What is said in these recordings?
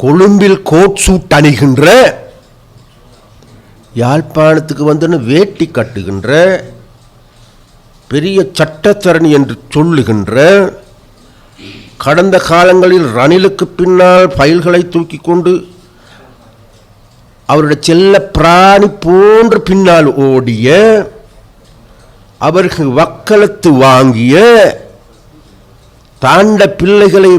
கொழும்பில் coat suit அணிகின்ற யாழ்ப்பாணத்துக்கு வந்து வேட்டி கட்டுகின்ற பெரிய சட்டத்தரணி என்று சொல்லுகின்ற கடந்த காலங்களில் ரணிலுக்கு பின்னால் ஃபைல்களை தூக்கி கொண்டு அவருடைய செல்ல பிராணி போன்று பின்னால் ஓடிய அவர்கள் வக்கலத்து வாங்கிய தாண்ட பிள்ளைகளை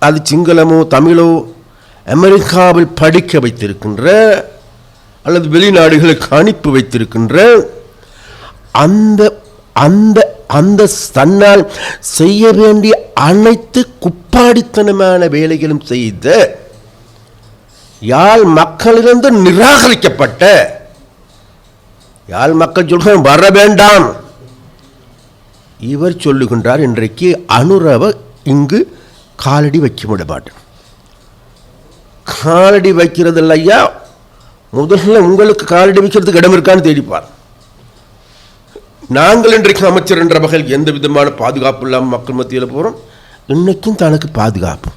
அது சிங்களமோ தமிழோ அமெரிக்காவில் படிக்க வைத்திருக்கின்ற அல்லது வெளிநாடுகளுக்கு அனுப்பி வைத்திருக்கின்ற அந்த அந்த அந்த தன்னால் செய்ய வேண்டிய அனைத்து குப்பாடித்தனமான வேலைகளும் செய்த யாழ் மக்களிலிருந்து நிராகரிக்கப்பட்ட யாழ் மக்கள் சொல்கிற வர வேண்டாம். இவர் சொல்லுகின்றார் இன்றைக்கு அனுரவ இங்கு காலடி வைக்க விட மாட்டேன் காலடி வைக்கிறது ஐயா. முதல்ல உங்களுக்கு காலடி வைக்கிறதுக்கு இடம் இருக்கான்னு தேடிப்பார். நாங்கள் இன்றைக்கு அமைச்சர் என்ற வகையில் எந்த விதமான பாதுகாப்பு இல்லாமல் மக்கள் மத்தியில் போகிறோம் இன்னைக்கும் தனக்கு பாதுகாப்பு.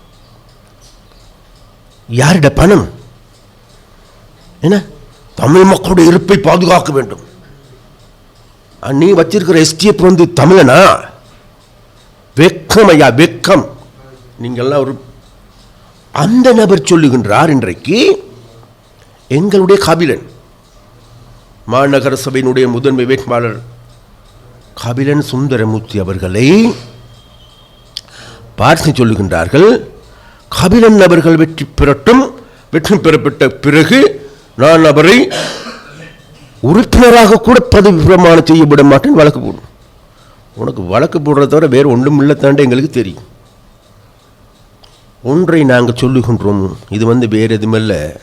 யாரிட பணம்? என்ன? தமிழ் மக்களுடைய இருப்பை பாதுகாக்க வேண்டும். நீ வச்சிருக்கிற எஸ்டிஎஃப் வந்து தமிழனா? வெக்கம் ஐயா வெக்கம். நீங்கள்லாம் ஒரு அந்த நபர் சொல்லுகின்றார் இன்றைக்கு எங்களுடைய கபிலன் மாநகர சபையினுடைய முதன்மை வேட்பாளர் கபிலன் சுந்தரமூர்த்தி அவர்களை பார்த்து சொல்லுகின்றார்கள் கபிலன் அவர்கள் வெற்றி பெறட்டும் வெற்றி பெறப்பட்ட பிறகு நான் அவரை உறுப்பினராக கூட பதவி பிரமாணம் செய்ய விட மாட்டேன் வழக்கு போடும். உனக்கு வழக்கு போடுறத தவிர வேறு ஒன்றும் இல்லை தாண்டே எங்களுக்கு தெரியும். ஒன்றை நாங்கள் சொல்லுகின்றோம். இது வந்து வேறு எதுவுமில்ல.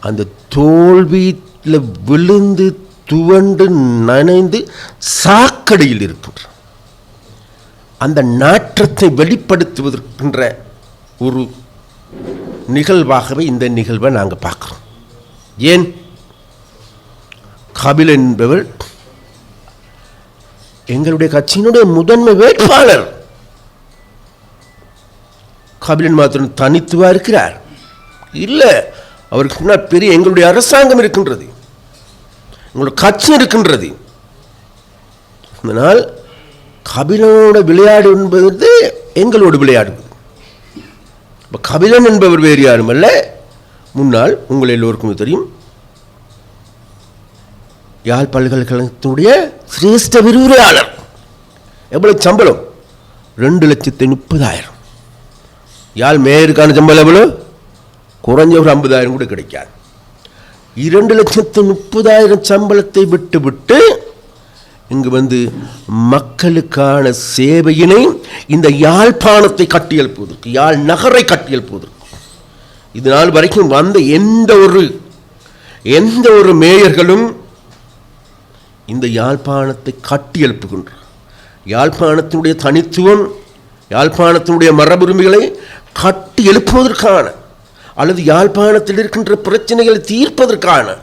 அந்த தோல்வியில் விழுந்து துவண்டு நனைந்து சாக்கடையில் இருக்கின்ற அந்த நாற்றத்தை வெளிப்படுத்துவதற்கின்ற ஒரு நிகழ்வாகவே இந்த நிகழ்வை நாங்கள் பார்க்குறோம். ஏன்? கபில் என்பவர் எங்களுடைய கட்சியினுடைய முதன்மை வேட்பாளர். கபிலன் மாத்திரம் தனித்துவாக இருக்கிறார். இல்லை அவருக்கு முன்னால் பெரிய எங்களுடைய அரசாங்கம் இருக்கின்றது. எங்களுடைய கட்சி இருக்கின்றது. அதனால் கபிலனோட விளையாடு என்பது எங்களோடு விளையாடுவது. இப்போ கபிலன் என்பவர் வேறு யாரும் அல்ல. முன்னால் உங்கள் எல்லோருக்கும் தெரியும். யாழ் பல்கலைக்கழகத்தினுடைய சிரேஷ்ட விரிவுரையாளர். எவ்வளவு சம்பளம்? ரெண்டு லட்சத்தி முப்பதாயிரம். யாழ் மேயருக்கான சம்பளம் எவ்வளோ குறைஞ்ச ஒரு ஐம்பதாயிரம் கூட கிடைக்காது. இரண்டு லட்சத்து முப்பதாயிரம் சம்பளத்தை விட்டு விட்டு இங்கு வந்து மக்களுக்கான சேவையினை இந்த யாழ்ப்பாணத்தை கட்டியெழுப்புவதற்கு யாழ் நகரை கட்டியெழுப்புவதற்கு இது நாள் வரைக்கும் வந்த எந்த ஒரு எந்த ஒரு மேயர்களும் இந்த யாழ்ப்பாணத்தை கட்டியெழுப்புகின்றார் யாழ்ப்பாணத்தினுடைய தனித்துவம் யாழ்ப்பாணத்தினுடைய மரபுரிமைகளை கட்டி எழுப்புவதற்கான அல்லது யாழ்ப்பாணத்தில் இருக்கின்ற பிரச்சனைகளை தீர்ப்பதற்கான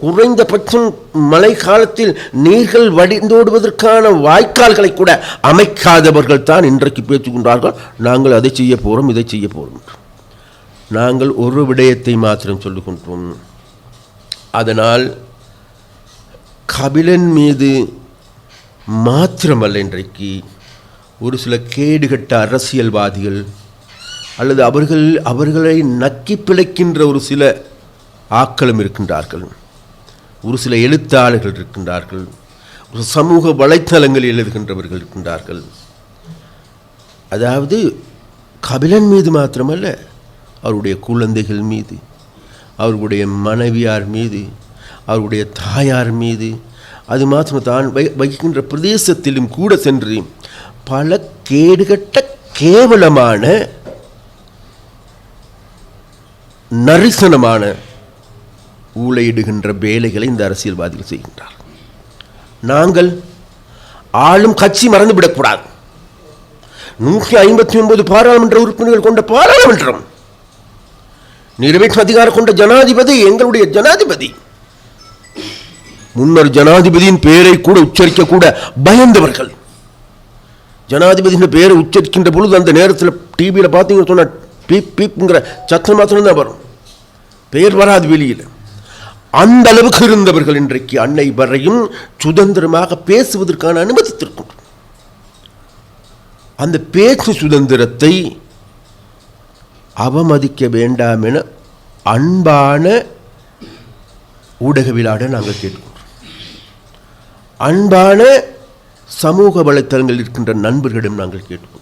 குறைந்தபட்சம் மழை காலத்தில் நீர்கள் வடிந்தோடுவதற்கான வாய்க்கால்களை கூட அமைக்காதவர்கள் தான் இன்றைக்கு பேசுகின்றார்கள். நாங்கள் அதை செய்ய போகிறோம் இதை செய்ய போகிறோம் நாங்கள் ஒரு விடயத்தை மாத்திரம் சொல்லுகின்றோம். அதனால் கபிலன் மீது மாத்திரமல்ல இன்றைக்கு. ஒரு சில கேடுகட்ட அரசியல்வாதிகள் அல்லது அவர்கள் அவர்களை நக்கி பிழைக்கின்ற ஒரு சில ஆக்களும் இருக்கின்றார்கள். ஒரு சில எழுத்தாளர்கள் இருக்கின்றார்கள். ஒரு சமூக வலைத்தளங்களில் எழுதுகின்றவர்கள் இருக்கின்றார்கள். அதாவது கபிலன் மீது மாத்திரமல்ல அவருடைய குழந்தைகள் மீது அவர்களுடைய மனைவியார் மீது அவருடைய தாயார் மீது அது மாத்திரம் தான் வை வகிக்கின்ற பிரதேசத்திலும் கூட சென்று பல கேடுகட்ட கேவலமான நரிசனமான ஊழையிடுகின்ற வேலைகளை இந்த அரசியல்வாதிகள் செய்கின்றார். நாங்கள் ஆளும் கட்சி மறந்துவிடக்கூடாது நூற்றி ஐம்பத்தி ஒன்பது பாராளுமன்ற உறுப்பினர்கள் கொண்ட பாராளுமன்றம் நிறைவேற்று அதிகாரம் கொண்ட ஜனாதிபதி எங்களுடைய ஜனாதிபதி முன்னர் ஜனாதிபதியின் பெயரை கூட உச்சரிக்க கூட பயந்தவர்கள். ஜனாதிபதியின் பெயரை உச்சரிக்கின்ற பொழுது அந்த நேரத்தில் டிவியில் பார்த்தீங்கன்னு சொன்ன பீப் பீப்புங்கிற சத்தம் மாத்திரம்தான் வரும். பெயர் வராது வெளியில். அந்த அளவுக்கு இருந்தவர்கள் இன்றைக்கு அன்னை வரையும் சுதந்திரமாக பேசுவதற்கான அனுமதித்திருக்கும். அந்த பேச்சு சுதந்திரத்தை அவமதிக்க வேண்டாம் என அன்பான ஊடகவியலாளர் நாங்கள் கேட்கிறோம் அன்பான சமூக வலைத்தளங்களில் இருக்கின்ற நண்பர்களிடம் நாங்கள் கேட்டுக்கொண்டோம்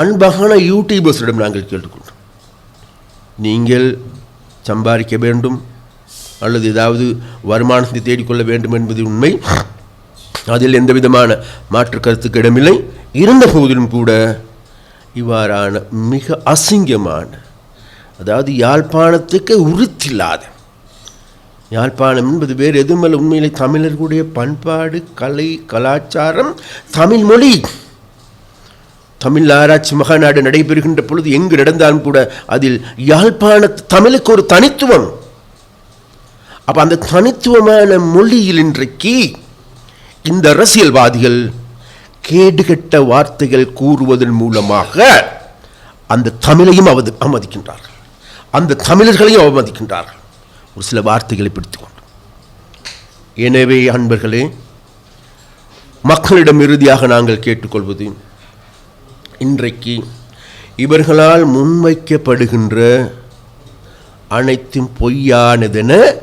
அன்பான யூடியூபர்ஸிடம் நாங்கள் கேட்டுக்கொண்டோம். நீங்கள் சம்பாதிக்க வேண்டும் அல்லது ஏதாவது வருமானத்தை தேடிக்கொள்ள வேண்டும் என்பது உண்மை. அதில் எந்த விதமான மாற்று கருத்துக்கு இடமில்லை. இருந்த போதிலும் கூட இவ்வாறான மிக அசிங்கமான அதாவது யாழ்ப்பாணத்துக்கு உறுத்தில்லாத யாழ்ப்பாணம் என்பது வேறு எதுவுமல்ல உண்மையிலே தமிழர்களுடைய பண்பாடு கலை கலாச்சாரம் தமிழ் மொழி. தமிழ் ஆராய்ச்சி மகாநாடு நடைபெறுகின்ற பொழுது எங்கு நடந்தாலும் கூட அதில் யாழ்ப்பாண தமிழுக்கு ஒரு தனித்துவம். அப்போ அந்த தனித்துவமான மொழியில் இன்றைக்கு இந்த அரசியல்வாதிகள் கேடுகட்ட வார்த்தைகள் கூறுவதன் மூலமாக அந்த தமிழையும் அவது அவமதிக்கின்றார்கள். அந்த தமிழர்களையும் அவமதிக்கின்றார்கள். ஒரு சில வார்த்தைகளை பிடித்துக்கொண்டு. எனவே அன்பர்களே மக்களிடம் இறுதியாக நாங்கள் கேட்டுக்கொள்வது இன்றைக்கு இவர்களால் முன்வைக்கப்படுகின்ற அனைத்தும் பொய்யானதென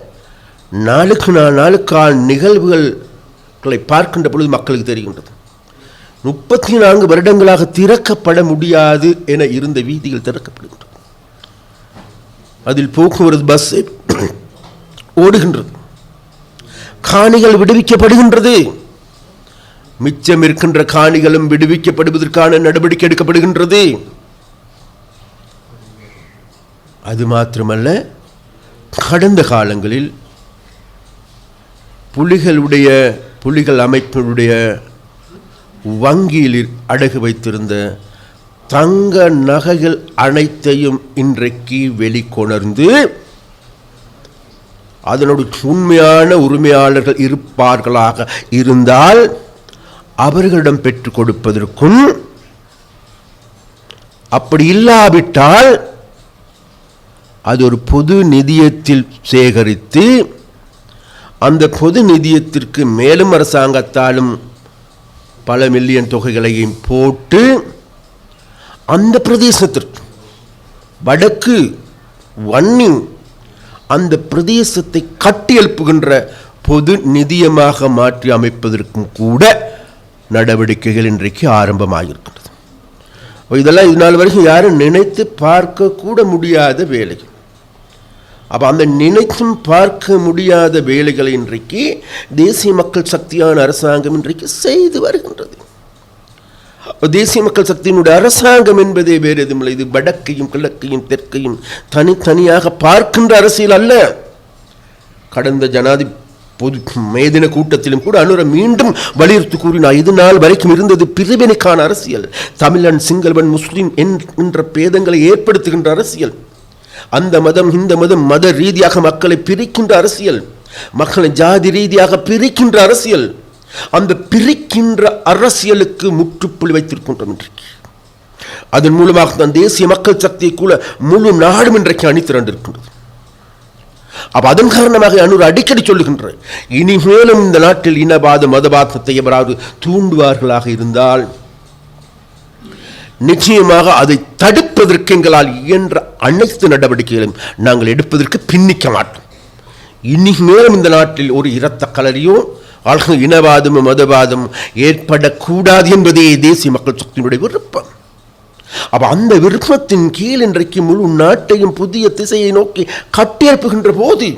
நாளுக்கு நாள் நாளுக்கால் நிகழ்வுகளை பார்க்கின்ற பொழுது மக்களுக்கு தெரிகின்றது. முப்பத்தி நான்கு வருடங்களாக திறக்கப்பட முடியாது என இருந்த வீதிகள் திறக்கப்படுகின்றது. அதில் போக்குவரத்து பஸ் ஓடுகின்றது. காணிகள் விடுவிக்கப்படுகின்றது. மிச்சம் இருக்கின்ற காணிகளும் விடுவிக்கப்படுவதற்கான நடவடிக்கை எடுக்கப்படுகின்றது. அது மாத்திரமல்ல கடந்த காலங்களில் புலிகளுடைய புலிகள் அமைப்பினுடைய வங்கியில் அடகு வைத்திருந்த தங்க நகைகள் அனைத்தையும் இன்றைக்கு வெளிக்கொணர்ந்து அதனுடைய உண்மையான உரிமையாளர்கள் இருப்பார்களாக இருந்தால் அவர்களிடம் பெற்றுக் கொடுப்பதற்கும் அப்படி இல்லாவிட்டால் அது ஒரு பொது நிதியத்தில் சேகரித்து அந்த பொது நிதியத்திற்கு மேலும் அரசாங்கத்தாலும் பல மில்லியன் தொகைகளையும் போட்டு அந்த பிரதேசத்திற்கு வடக்கு வன்னி அந்த பிரதேசத்தை கட்டியெழுப்புகின்ற பொது நிதியமாக மாற்றி அமைப்பதற்கும் கூட நடவடிக்கைகள் இன்றைக்கு ஆரம்பமாகியிருக்கின்றது இதெல்லாம் இது நாள் வரைக்கும் யாரும் நினைத்து பார்க்க கூட முடியாத வேலைகள். அப்போ அந்த நினைத்தும் பார்க்க முடியாத வேலைகளை இன்றைக்கு தேசிய மக்கள் சக்தியான அரசாங்கம் இன்றைக்கு செய்து வருகின்றது. தேசிய மக்கள் சக்தியினுடைய அரசாங்கம் என்பதே வேறு எதுவும் இது வடக்கையும் கிழக்கையும் தெற்கையும் தனித்தனியாக பார்க்கின்ற அரசியல் அல்ல. கடந்த ஜனாதி பொது மேதின கூட்டத்திலும் கூட அனுர மீண்டும் வலியுறுத்தி கூறினார் இது நாள் வரைக்கும் இருந்தது பிரிவினைக்கான அரசியல். தமிழன் சிங்களவன் முஸ்லீம் என்ற பேதங்களை ஏற்படுத்துகின்ற அரசியல். அந்த மதம் இந்த மதம் மத ரீதியாக மக்களை பிரிக்கின்ற அரசியல். மக்களை ஜாதி ரீதியாக பிரிக்கின்ற அரசியல். அந்த பிரிக்கின்ற அரசியலுக்கு முற்றுப்புள்ளி வைத்திருக்கின்றோம் இன்றைக்கு. அதன் மூலமாக தான் தேசிய மக்கள் சக்தியை கூட முழு நாடும் இன்றைக்கு அணிதிரண்டிருக்கின்றது. அப்போ அதன் காரணமாக அன்னூர் அடிக்கடி சொல்லுகின்ற இனிமேலும் இந்த நாட்டில் இனவாத மதவாதத்தை எவராது தூண்டுவார்களாக இருந்தால் நிச்சயமாக அதை தடுப்பதற்கு எங்களால் இயன்ற அனைத்து நடவடிக்கைகளையும் நாங்கள் எடுப்பதற்கு பின்னிக்க மாட்டோம். இனிமேலும் இந்த நாட்டில் ஒரு இரத்த கலரியோ அழகு இனவாதமும் மதவாதம் ஏற்படக்கூடாது என்பதே தேசிய மக்கள் சக்தியினுடைய விருப்பம். அப்ப அந்த விருப்பத்தின் கீழ் இன்றைக்கு முழு நாட்டையும் புதிய திசையை நோக்கி கட்டியெழுப்புகின்ற போது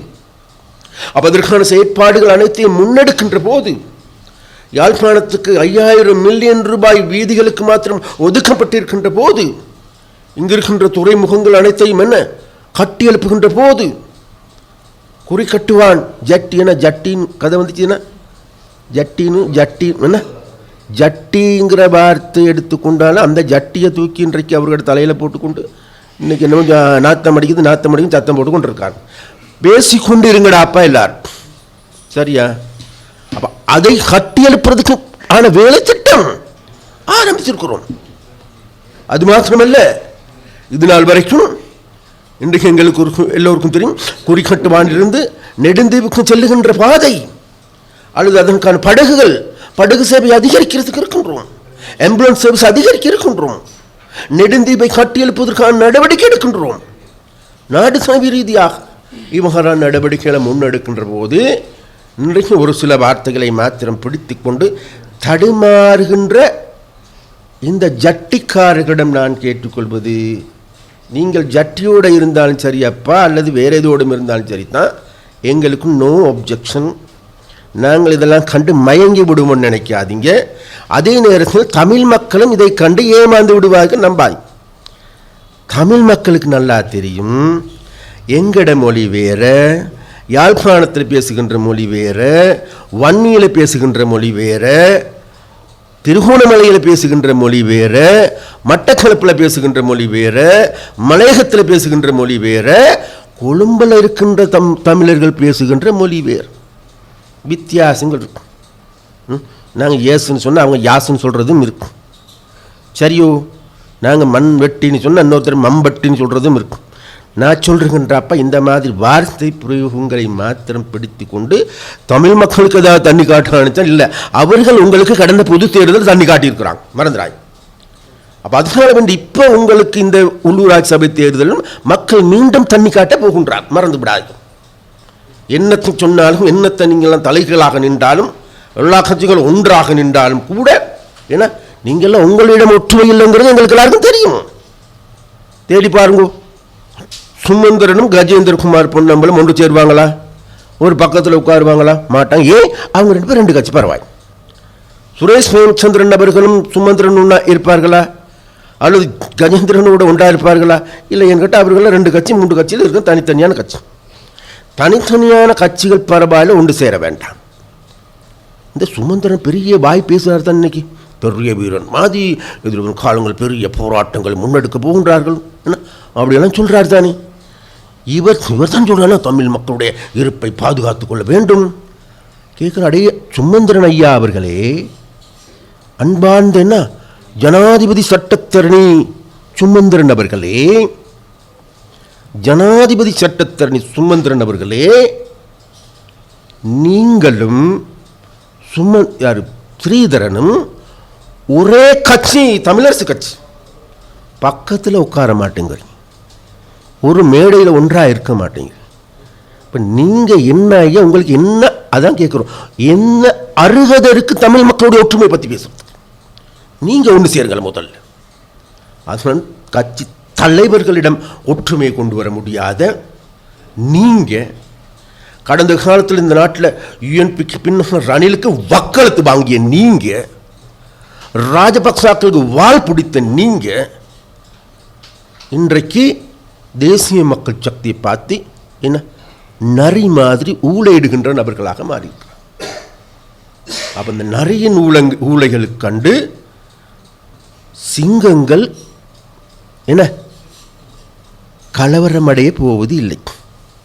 அப்ப அதற்கான செயற்பாடுகள் அனைத்தையும் முன்னெடுக்கின்ற போது யாழ்ப்பாணத்துக்கு ஐயாயிரம் மில்லியன் ரூபாய் வீதிகளுக்கு மாத்திரம் ஒதுக்கப்பட்டிருக்கின்ற போது இங்கிருக்கின்ற துறைமுகங்கள் அனைத்தையும் என்ன? கட்டியெழுப்புகின்ற போது குறி கட்டுவான் ஜட்டி என ஜட்டின்னு கதை வந்துச்சுன்னா ஜட்டின்னு ஜட்டி என்ன? ஜட்டிங்கிற வார்த்தை எடுத்துக்கொண்டாலும் அந்த ஜட்டியை தூக்கி இன்றைக்கு அவர்களோட தலையில் போட்டுக்கொண்டு இன்னைக்கு என்னமோ நாத்தம் அடிக்குது நாத்தம் அடிக்குது சத்தம் போட்டுக்கொண்டு இருக்காங்க. பேசிக்கொண்டு இருங்கடா அப்பா எல்லார் சரியா? அப்போ அதை கட்டி எழுப்புறதுக்கு ஆன வேலை திட்டம் ஆரம்பிச்சிருக்கிறோம். அது மாத்திரமல்ல இது நாள் வரைக்கும் இன்றைக்கு எங்களுக்கு ஒரு எல்லோருக்கும் தெரியும் குறிக்கட்டுவானிலிருந்து நெடுந்தீவுக்கும் செல்லுகின்ற பாதை அல்லது அதற்கான படகுகள் படகு சேவை அதிகரிக்கிறதுக்கு இருக்கின்றோம். ஆம்புலன்ஸ் சர்வீஸ் அதிகரிக்க இருக்கின்றோம். நெடுந்தீபை நெடுந்தீவை கட்டியெழுப்பதற்கான நடவடிக்கை எடுக்கின்றோம். நாடு சாவி ரீதியாக இவகரான நடவடிக்கைகளை முன்னெடுக்கின்ற போது இன்றைக்கு ஒரு சில வார்த்தைகளை மாத்திரம் பிடித்து கொண்டு தடுமாறுகின்ற இந்த ஜட்டிக்காரர்களிடம் நான் கேட்டுக்கொள்வது நீங்கள் ஜட்டியோடு இருந்தாலும் சரி அப்பா அல்லது வேற எதோடும் இருந்தாலும் சரி தான் எங்களுக்கும் நோ அப்ஜெக்ஷன் நாங்கள் இதெல்லாம் கண்டு மயங்கி விடுவோம்னு நினைக்காதீங்க. அதே நேரத்தில் தமிழ் மக்களும் இதை கண்டு ஏமாந்து விடுவார்கள் நம்பாய். தமிழ் மக்களுக்கு நல்லா தெரியும். எங்கட மொழி வேற? யாழ்ப்பாணத்தில் பேசுகின்ற மொழி வேற? வன்னியில் பேசுகின்ற மொழி வேற? திருகோணமலையில் பேசுகின்ற மொழி வேற? மட்டக்களப்பில் பேசுகின்ற மொழி வேற? மலையகத்தில் பேசுகின்ற மொழி வேற? கொழும்பில் இருக்கின்ற தம் தமிழர்கள் பேசுகின்ற மொழி வேறு. வித்தியாசங்கள் இருக்கும். நாங்கள் ஏசுன்னு சொன்னால் அவங்க யாசுன்னு சொல்கிறதும் இருக்கும். சரியோ நாங்கள் மண் வெட்டின்னு சொன்னால் இன்னொருத்தர் மம்பட்டின்னு சொல்கிறதும் இருக்கும். நான் சொல்கிறேங்கன்றப்ப இந்த மாதிரி வார்த்தை பிரயோகங்களை மாத்திரம் பிடித்து கொண்டு தமிழ் மக்களுக்கு ஏதாவது தண்ணி காட்டுறான்னு இல்லை. அவர்கள் உங்களுக்கு கடந்த பொது தேர்தல் தண்ணி காட்டியிருக்கிறாங்க. மறந்துடாய். அப்போ அதனால வேண்டி இப்போ உங்களுக்கு இந்த உள்ளூராட்சி சபை தேர்தலும் மக்கள் மீண்டும் தண்ணி காட்ட போகின்றார் மறந்து விடாது என்னத்தை சொன்னாலும் என்னத்தை நீங்கள்லாம் தலைகளாக நின்றாலும் எல்லா கட்சிகளும் ஒன்றாக நின்றாலும் கூட ஏன்னா நீங்கள்லாம் உங்களிடம் ஒற்றுமை இல்லைங்கிறது எங்களுக்கு எல்லாருக்கும் தெரியும். தேடி பாருங்க. சுமந்திரனும் கஜேந்திரகுமார் பொன்னம்பலம் ஒன்று சேருவாங்களா? ஒரு பக்கத்தில் உட்காருவாங்களா? மாட்டாங்க. ஏன் அவங்க ரெண்டு பேரும் ரெண்டு கட்சி பரவாயில்லை. சுரேஷ் பிரேமச்சந்திரன் அவர்களும் சுமந்திரன் ஒன்றா இருப்பார்களா? அல்லது கஜேந்திரனோட ஒன்றா இருப்பார்களா? இல்லை என்கிட்ட அவர்கள் ரெண்டு கட்சி மூன்று கட்சியில் இருக்கும் தனித்தனியான கட்சி. தனித்தனியான கட்சிகள் பரவாயில்ல ஒன்று சேர வேண்டாம். இந்த சுமந்திரன் பெரிய வாய் பேசுகிறார் தான் இன்னைக்கு? பெரிய வீரன் மாதிரி எதிர்வரும் காலங்கள் பெரிய போராட்டங்கள் முன்னெடுக்க போகின்றார்கள். என்ன? அப்படியெல்லாம் சொல்கிறார் தானே. இவர் இவர் தான் சொல்கிறாங்க தமிழ் மக்களுடைய இருப்பை பாதுகாத்து கொள்ள வேண்டும். கேட்குற அடைய சுமந்திரன் ஐயா அவர்களே அன்பார்ந்த என்ன? ஜனாதிபதி சட்டத்தரணி சுமந்திரன் அவர்களே ஜனாதிபதி சட்டத்தரணி சுமந்திரன் அவர்களே நீங்களும் சும யார் ஸ்ரீதரனும் ஒரே கட்சி தமிழரசு கட்சி. பக்கத்தில் உட்கார மாட்டேங்க ஒரு மேடையில் ஒன்றாக இருக்க மாட்டீங்க இப்போ நீங்கள் என்ன ஐயா உங்களுக்கு என்ன அதான் கேட்குறோம் என்ன அருகதை தமிழ் மக்களுடைய ஒற்றுமை பற்றி பேசுறது நீங்கள் ஒன்று சேருங்கள் முதல்ல. அது கட்சி தலைவர்களிடம் ஒற்றுமை கொண்டு வர முடியாத நீங்கள் கடந்த காலத்தில் இந்த நாட்டில் யூஎன்பிக்கு பின்ன ரணிலுக்கு வக்களத்து வாங்கிய நீங்கள் ராஜபக்சாக்களுக்கு வால் பிடித்த நீங்கள் இன்றைக்கு தேசிய மக்கள் சக்தியை பார்த்து என்ன நரி மாதிரி ஊழையிடுகின்ற நபர்களாக மாறியிருக்கிறார். அப்போ இந்த நரியின் ஊழங் ஊழைகளுக்கு கண்டு சிங்கங்கள் என்ன கலவரமடைய போவது இல்லை